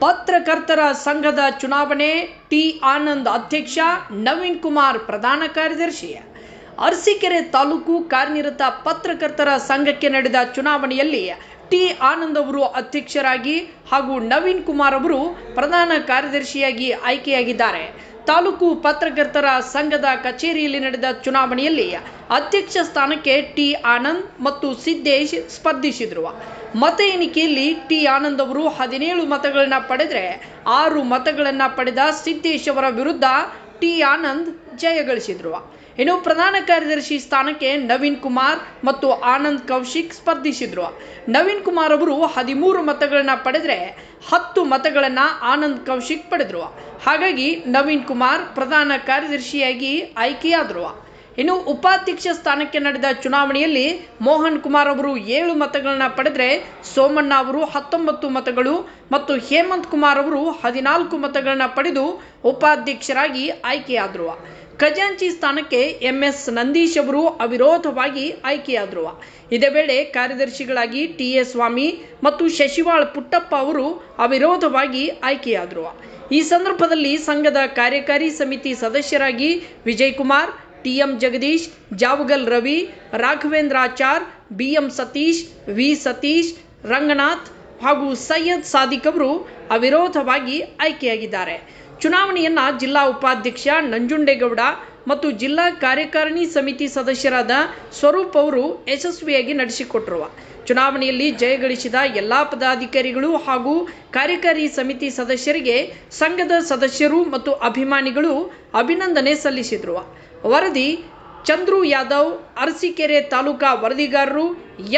ಪತ್ರಕರ್ತರ ಸಂಘದ ಚುನಾವಣೆ, ಟಿ ಆನಂದ್ ಅಧ್ಯಕ್ಷ, ನವೀನ್ ಕುಮಾರ್ ಪ್ರಧಾನ ಕಾರ್ಯದರ್ಶಿ. ಅರಸೀಕೆರೆ ತಾಲೂಕು ಕಾರ್ಯನಿರತ ಪತ್ರಕರ್ತರ ಸಂಘಕ್ಕೆ ನಡೆದ ಚುನಾವಣೆಯಲ್ಲಿ ಟಿ ಆನಂದ್ ಅವರು ಅಧ್ಯಕ್ಷರಾಗಿ ಹಾಗೂ ನವೀನ್ ಕುಮಾರ್ ಅವರು ಪ್ರಧಾನ ಕಾರ್ಯದರ್ಶಿಯಾಗಿ ಆಯ್ಕೆಯಾಗಿದ್ದಾರೆ. ತಾಲೂಕು ಪತ್ರಕರ್ತರ ಸಂಘದ ಕಚೇರಿಯಲ್ಲಿ ನಡೆದ ಚುನಾವಣೆಯಲ್ಲಿ ಅಧ್ಯಕ್ಷ ಸ್ಥಾನಕ್ಕೆ ಟಿ ಆನಂದ್ ಮತ್ತು ಸಿದ್ದೇಶ್ ಸ್ಪರ್ಧಿಸಿದರು. ಮತ ಎಣಿಕೆಯಲ್ಲಿ ಟಿ ಆನಂದ್ ಅವರು ಹದಿನೇಳು ಮತಗಳನ್ನು ಪಡೆದರೆ ಆರು ಮತಗಳನ್ನು ಪಡೆದ ಸಿದ್ದೇಶ್ ಅವರ ವಿರುದ್ಧ ಟಿ ಆನಂದ್ ಜಯಗಳಿಸಿದ್ರು. ಇನ್ನು ಪ್ರಧಾನ ಕಾರ್ಯದರ್ಶಿ ಸ್ಥಾನಕ್ಕೆ ನವೀನ್ ಕುಮಾರ್ ಮತ್ತು ಆನಂದ್ ಕೌಶಿಕ್ ಸ್ಪರ್ಧಿಸಿದ್ರು. ನವೀನ್ ಕುಮಾರ್ ಅವರು ಹದಿಮೂರು ಮತಗಳನ್ನು ಪಡೆದರೆ ಹತ್ತು ಮತಗಳನ್ನು ಆನಂದ್ ಕೌಶಿಕ್ ಪಡೆದರು. ಹಾಗಾಗಿ ನವೀನ್ ಕುಮಾರ್ ಪ್ರಧಾನ ಕಾರ್ಯದರ್ಶಿಯಾಗಿ ಆಯ್ಕೆಯಾದರು. ಇನ್ನು ಉಪಾಧ್ಯಕ್ಷ ಸ್ಥಾನಕ್ಕೆ ನಡೆದ ಚುನಾವಣೆಯಲ್ಲಿ ಮೋಹನ್ ಕುಮಾರ್ ಅವರು ಏಳು ಮತಗಳನ್ನ ಪಡೆದರೆ ಸೋಮಣ್ಣ ಅವರು ಹತ್ತೊಂಬತ್ತು ಮತಗಳು ಮತ್ತು ಹೇಮಂತ್ ಕುಮಾರ್ ಅವರು ಹದಿನಾಲ್ಕು ಮತಗಳನ್ನು ಪಡೆದು ಉಪಾಧ್ಯಕ್ಷರಾಗಿ ಆಯ್ಕೆಯಾದರು. ಖಜಾಂಚಿ ಸ್ಥಾನಕ್ಕೆ ಎಂ ಎಸ್ ನಂದೀಶ್ ಅವರು ಅವಿರೋಧವಾಗಿ ಆಯ್ಕೆಯಾದರು. ಇದೇ ವೇಳೆ ಕಾರ್ಯದರ್ಶಿಗಳಾಗಿ ಟಿ ಎ ಸ್ವಾಮಿ ಮತ್ತು ಶಶಿವಾಳ್ ಪುಟ್ಟಪ್ಪ ಅವರು ಅವಿರೋಧವಾಗಿ ಆಯ್ಕೆಯಾದರು. ಈ ಸಂದರ್ಭದಲ್ಲಿ ಸಂಘದ ಕಾರ್ಯಕಾರಿ ಸಮಿತಿ ಸದಸ್ಯರಾಗಿ Vijay Kumar T M Jagadish, Javagal Ravi Raghavendrachar B M Satish, V Satish, Ranganath ಹಾಗೂ ಸೈಯದ್ ಸಾದಿಕ್ ಅವರು ಅವಿರೋಧವಾಗಿ ಆಯ್ಕೆಯಾಗಿದ್ದಾರೆ. ಚುನಾವಣೆಯನ್ನ ಜಿಲ್ಲಾ ಉಪಾಧ್ಯಕ್ಷ ನಂಜುಂಡೇಗೌಡ ಮತ್ತು ಜಿಲ್ಲಾ ಕಾರ್ಯಕಾರಿಣಿ ಸಮಿತಿ ಸದಸ್ಯರಾದ ಸ್ವರೂಪ್ ಅವರು ಯಶಸ್ವಿಯಾಗಿ ನಡೆಸಿಕೊಟ್ಟರು ಚುನಾವಣೆಯಲ್ಲಿ ಜಯಗಳಿಸಿದ ಎಲ್ಲಾ ಪದಾಧಿಕಾರಿಗಳು ಹಾಗೂ ಕಾರ್ಯಕಾರಿ ಸಮಿತಿ ಸದಸ್ಯರಿಗೆ ಸಂಘದ ಸದಸ್ಯರು ಮತ್ತು ಅಭಿಮಾನಿಗಳು ಅಭಿನಂದನೆ ಸಲ್ಲಿಸಿದರು. ವರದಿ, ಚಂದ್ರು ಯಾದವ್, ಅರಸೀಕೆರೆ ತಾಲೂಕಾ ವರದಿಗಾರರು,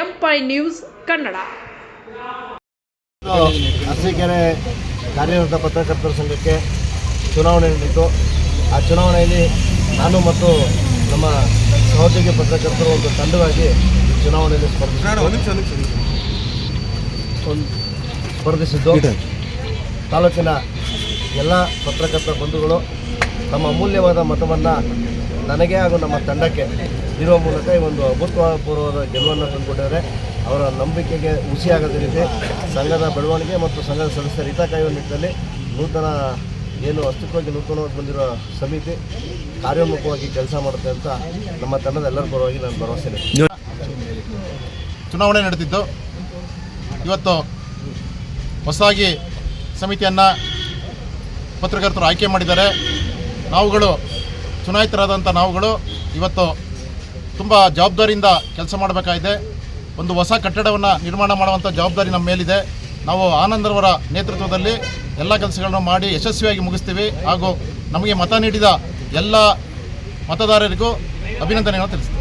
ಎಂಪೈ ನ್ಯೂಸ್ ಕನ್ನಡ. ಅರಸೀಕೆರೆ ಕಾರ್ಯನಿರತ ಪತ್ರಕರ್ತರ ಸಂಘಕ್ಕೆ ಚುನಾವಣೆ ನಡೆಯಿತು ಆ ಚುನಾವಣೆಯಲ್ಲಿ ನಾನು ಮತ್ತು ನಮ್ಮ ಸಹೋದ್ಯೋಗಿ ಪತ್ರಕರ್ತರು ಒಂದು ತಂಡವಾಗಿ ಚುನಾವಣೆಯಲ್ಲಿ ಸ್ಪರ್ಧಿಸಿದ್ದು ಒಂದು ಸ್ಪರ್ಧಿಸಿದ್ದು. ತಾಲೂಕಿನ ಎಲ್ಲ ಪತ್ರಕರ್ತರ ಬಂಧುಗಳು ತಮ್ಮ ಅಮೂಲ್ಯವಾದ ಮತವನ್ನು ನನಗೆ ಹಾಗೂ ನಮ್ಮ ತಂಡಕ್ಕೆ ಇರುವ ಮೂಲಕ ಈ ಒಂದು ಅಭೂತಪೂರ್ವವಾದ ಗೆಲುವನ್ನು ತಂದುಕೊಟ್ಟಿದ್ದಾರೆ. ಅವರ ನಂಬಿಕೆಗೆ ಹುಸಿಯಾಗದ ರೀತಿ ಸಂಘದ ಬೆಳವಣಿಗೆ ಮತ್ತು ಸಂಘದ ಸದಸ್ಯರ ಹಿತ ಕಾಯುವ ನಿಟ್ಟಿನಲ್ಲಿ ನೂತನ ಏನು ಅಸ್ತಿತ್ವಕ್ಕೆ ನೂತನವಾಗಿ ಬಂದಿರೋ ಸಮಿತಿ ಕಾರ್ಯೋನ್ಮುಖವಾಗಿ ಕೆಲಸ ಮಾಡುತ್ತೆ ಅಂತ ನಮ್ಮ ತಂಡದ ಎಲ್ಲರ ಪರವಾಗಿ ನಾನು ಭರವಸೆ. ಚುನಾವಣೆ ನಡೆದಿದ್ದು ಇವತ್ತು ಹೊಸದಾಗಿ ಸಮಿತಿಯನ್ನು ಪತ್ರಕರ್ತರು ಆಯ್ಕೆ ಮಾಡಿದ್ದಾರೆ. ನಾವುಗಳು ಚುನಾಯಿತರಾದಂಥ ನಾವುಗಳು ಇವತ್ತು ತುಂಬ ಜವಾಬ್ದಾರಿಯಿಂದ ಕೆಲಸ ಮಾಡಬೇಕಾಗಿದೆ. ಒಂದು ಹೊಸ ಕಟ್ಟಡವನ್ನು ನಿರ್ಮಾಣ ಮಾಡುವಂಥ ಜವಾಬ್ದಾರಿ ನಮ್ಮ ಮೇಲಿದೆ. ನಾವು ಆನಂದರವರ ನೇತೃತ್ವದಲ್ಲಿ ಎಲ್ಲ ಕೆಲಸಗಳನ್ನು ಮಾಡಿ ಯಶಸ್ವಿಯಾಗಿ ಮುಗಿಸ್ತೀವಿ ಹಾಗೂ ನಮಗೆ ಮತ ನೀಡಿದ ಎಲ್ಲ ಮತದಾರರಿಗೂ ಅಭಿನಂದನೆಯನ್ನು ತಿಳಿಸ್ತೀವಿ.